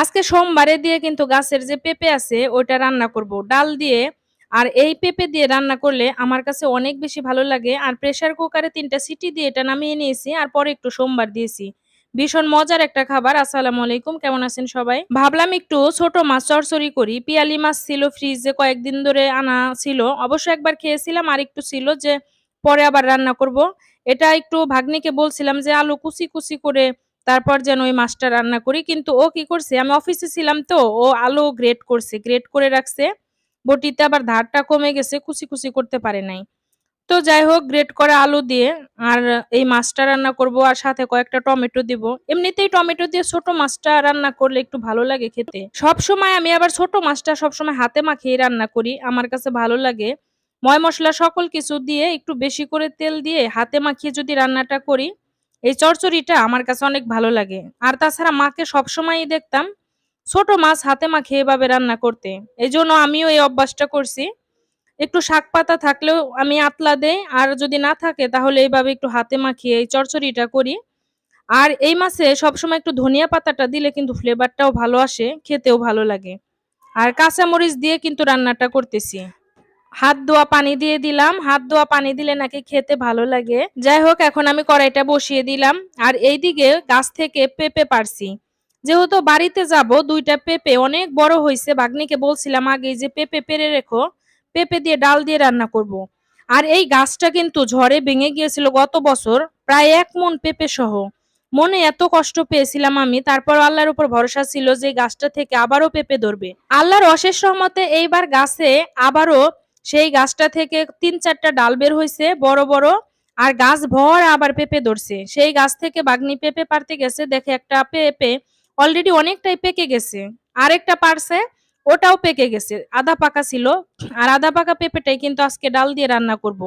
আজকে সোমবারে দিয়ে কিন্তু গাছের যে পেঁপে আছে, ওইটা রান্না করব। ডাল দিয়ে আর এই পেঁপে দিয়ে রান্না করলে আমার কাছে অনেক বেশি ভালো লাগে। আর প্রেসার কুকারে তিনটা সিটি দিয়ে এটা নামিয়ে নিয়েছি আর পরে একটু সোমবার দিয়েছি। ভীষণ মজার একটা খাবার। আসসালামু আলাইকুম, কেমন আছেন সবাই? ভাবলাম একটু ছোট মাছ চরচরি করি। পিয়ালি মাছ ছিল ফ্রিজে কয়েকদিন ধরে আনা ছিল। অবশ্য একবার খেয়েছিলাম, আর একটু ছিল যে পরে আবার রান্না করব। এটা একটু ভাগ্নিকে বলছিলাম যে আলু কুচি কুচি করে তারপর যেন ওই মাছটা রান্না করি। কিন্তু ও কি করছে, আমি অফিসে ছিলাম তো, ও আলু গ্রেট করছে গ্রেট করে রাখছে। বটিতে আবার ধারটা কমে গেছে, কুচি কুচি করতে পারে নাই। তো যাই হোক গ্রেট করা আলু দিয়ে আর এই মাছটা রান্না করব আর সাথে কয়েকটা টমেটো দিব। এমনিতেই টমেটো দিয়ে ছোট মাছটা রান্না করলে একটু ভালো লাগে খেতে। সব সময় আমি আবার ছোট মাছটা সব সময় হাতে মাখিয়ে রান্না করি, আমার কাছে ভালো লাগে। ময় মশলা সকল কিছু দিয়ে একটু বেশি করে তেল দিয়ে হাতে মাখিয়ে যদি রান্নাটা করি এই চচ্চড়িটা আমার কাছে অনেক ভালো লাগে। আর তাছাড়া মাকে সবসময়ই দেখতাম ছোট মাছ হাতে মাখিয়ে এভাবে রান্না করতে। এই জন্য আমিও এই অভ্যাসটা করছি। একটু শাক পাতা থাকলেও আমি আতলা দেই, আর যদি না থাকে তাহলে এইভাবে একটু হাতে মাখিয়ে এই চচ্চড়িটা করি। আর এই মাছে সবসময় একটু ধনিয়া পাতাটা দিলে কিন্তু ফ্লেভারটাও ভালো আসে, খেতেও ভালো লাগে। আর কাঁচামরিচ দিয়ে কিন্তু রান্নাটা করতেছি। হাত ধোয়া পানি দিয়ে দিলাম। হাত ধোয়া পানি দিলে নাকি খেতে ভালো লাগে। যাই হোক, এখন আমি কড়াইটা বসিয়ে দিলাম। আর এইদিকে গাছ থেকে পেঁপে পারছি। যেহেতু বাড়িতে যাব, দুইটা পেঁপে অনেক বড় হয়েছে বাগনিকে বলছিলাম আগে যে পেঁপে পেরে রেখো। পেঁপে দিয়ে ডাল দিয়ে রান্না করব। আর এই গাছটা কিন্তু ঝড়ে ভেঙে গিয়েছিল গত বছর, প্রায় এক মন পেঁপে সহ। মনে এত কষ্ট পেয়েছিলাম আমি। তারপর আল্লাহর উপর ভরসা ছিল যে গাছটা থেকে আবারও পেঁপে ধরবে। আল্লাহর অশেষ সহমতে এইবার গাছে আবারও সেই গাছটা থেকে তিন চারটা ডাল বের হয়েছে বড় বড়, আর গাছ ভর আবার পেঁপে ধরছে। সেই গাছ থেকে বাগনি পেঁপে পারতে গেছে, দেখে একটা পেঁপে অলরেডি অনেকটাই পেকে গেছে। আরেকটা পারছে, ওটাও পেকে গেছে, আধা পাকা ছিল, আর আধা পাকা পেঁপেটাই কিন্তু আজকে ডাল দিয়ে রান্না করব।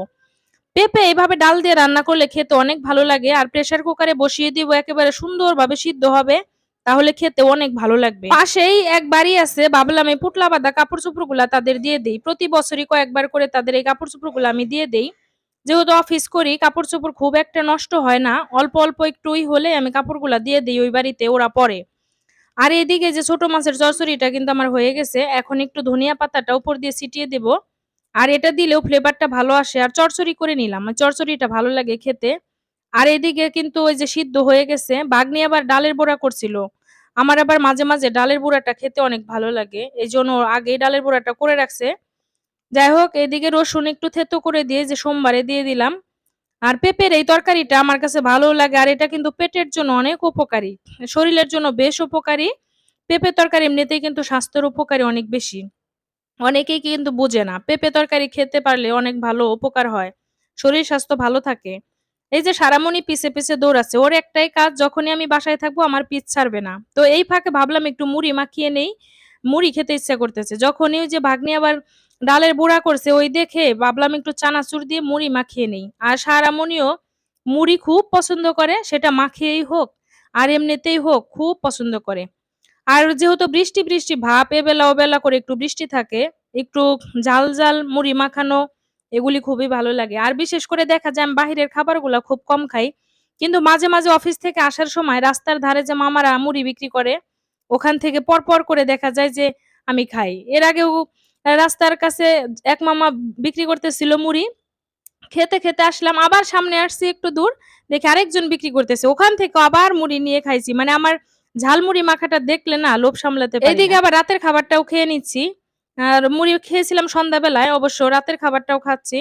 পেঁপে এইভাবে ডাল দিয়ে রান্না করলে খেতে অনেক ভালো লাগে, আর প্রেসার কুকারে বসিয়ে দিব, একেবারে সুন্দরভাবে সিদ্ধ হবে। তাহলে খেতে অনেক ভালো লাগবে। পাশেই এক বাড়ি আছে, ভাবলাম এই পুটলা বাঁধা কাপড় চোপড়গুলা তাদের দিয়ে দেই। প্রতি বছরই কয়েকবার করে তাদের এই কাপড় চোপড়গুলো আমি দিয়ে দেই। যেহেতু অফিস করি কাপড় চোপড় খুব একটা নষ্ট হয় না। অল্প অল্প একটুই হলে আমি কাপড়গুলা দিয়ে দিই ওই বাড়িতে, ওরা পরে। আর এদিকে যে ছোট মাছের চরচড়িটা কিন্তু আমার হয়ে গেছে। এখন একটু ধনিয়া পাতাটা উপর দিয়ে ছিটিয়ে দেব। আর এটা দিলেও ফ্লেভারটা ভালো আসে। আর চরচড়ি করে নিলাম। চরচড়িটা ভালো লাগে খেতে। আর এদিকে কিন্তু ওই যে সিদ্ধ হয়ে গেছে। বাগনি আবার ডালের বড়া করছিল। আমার আবার মাঝে মাঝে ডালের বড়াটা খেতে অনেক ভালো লাগে। এই জন্য আগেই ডালের বড়াটা করে রাখছে। যাই হোক, এদিকে রসুন একটু থেতো করে দিয়ে যে সোমবারে দিয়ে দিলাম। আর পেঁপের এই তরকারিটা আমার কাছে ভালো লাগে, আর এটা কিন্তু পেটের জন্য অনেক উপকারী। শরীরের জন্য বেশ উপকারী। পেঁপে তরকারি এমনিতেই কিন্তু স্বাস্থ্যের উপকারী অনেক বেশি। অনেকেই কিন্তু বোঝে না, পেঁপে তরকারি খেতে পারলে অনেক ভালো উপকার হয়। শরীর স্বাস্থ্য ভালো থাকে। এই যে সারামণি পিছে পিছে দৌড়াচ্ছে, ওর একটাই কাজ যখনই আমি বাসায় থাকব আমার পিছ ছাড়বে না। তো এই ফাঁকে ভাবলাম একটু মুড়ি মাখিয়ে নেই, মুড়ি খেতে ইচ্ছা করতেছে। যখনই ওই যে ভাগ্নি আবার ডালের বুড়া করছে, ওই দেখে ভাবলাম একটু চানাচুর দিয়ে মুড়ি মাখিয়ে নেই। আর সারামণিও মুড়ি খুব পছন্দ করে, সেটা মাখিয়েই হোক আর এমনিতেই হোক খুব পছন্দ করে। আর যেহেতু বৃষ্টি বৃষ্টি, ভাব এবেলা ওবেলা করে একটু বৃষ্টি থাকে, একটু জাল জাল মুড়ি মাখানো এগুলি খুবই ভালো লাগে। আর বিশেষ করে দেখা যায় আমি বাহিরের খাবারগুলো খুব কম খাই। কিন্তু মাঝে মাঝে অফিস থেকে আসার সময় রাস্তার ধারে যে মামারা মুড়ি বিক্রি করে, ওখান থেকে পরপর করে দেখা যায় যে আমি খাই। এর আগেও রাস্তার কাছে এক মামা বিক্রি করতেছিল মুড়ি। খেতে খেতে আসলাম, আবার সামনে আসছি একটু দূর, দেখে আরেকজন বিক্রি করতেছে। ওখান থেকে আবার মুড়ি নিয়ে খাইছি। মানে আমার ঝালমুড়ি মাখাটা দেখলে না লোভ সামলাতে এদিকে আবার রাতের খাবারটাও খেয়ে নিচ্ছি। আর মুড়ি খেয়েছিলাম সন্ধ্যাবেলায়, অবশ্য রাতের খাবারটাও খাচ্ছি।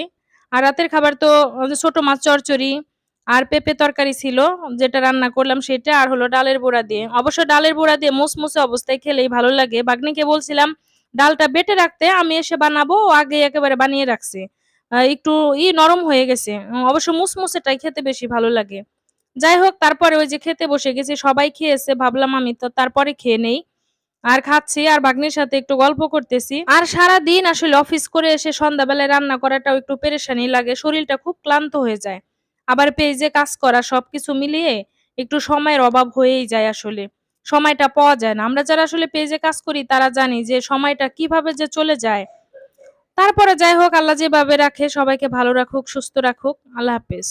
আর রাতের খাবার তো ছোট মাছ চরচড়ি আর পেঁপে তরকারি ছিল, যেটা রান্না করলাম সেটা আর হলো ডালের বড়া দিয়ে। অবশ্য ডালের বড়া দিয়ে মুসমুসে অবস্থায় খেলেই ভালো লাগে। বাগনিকে বলছিলাম, ডালটা বেটে রাখতে আমি এসে বানাবো আগে একেবারে বানিয়ে রাখছে। একটু ই নরম হয়ে গেছে। অবশ্য মুসমুসেটাই খেতে বেশি ভালো লাগে। যাই হোক, তারপরে ওই যে খেতে বসে গেছি, সবাই খেয়েছে, ভাবলাম আমি তো তারপরে খেয়ে নেই। আর খাচ্ছি, আর বাগ্নির সাথে একটু গল্প করতেছি। আর সারা দিন আসলে অফিস করে এসে সন্ধ্যাবেলায় রান্না করাটাও একটু পেরেশানি লাগে, শরীরটা খুব ক্লান্ত হয়ে যায়। আবার পেজে কাজ করা সবকিছু মিলিয়ে একটু সময়ের অভাব হয়েই যায় আসলে। সময়টা পাওয়া যায় না। আমরা যারা আসলে পেজে কাজ করি, তারা জানি যে সময়টা কীভাবে যে চলে যায়। তারপরে যাই হোক, আল্লাহ যেভাবে রাখে, সবাইকে ভালো রাখুক, সুস্থ রাখুক। আল্লাহ হাফেজ।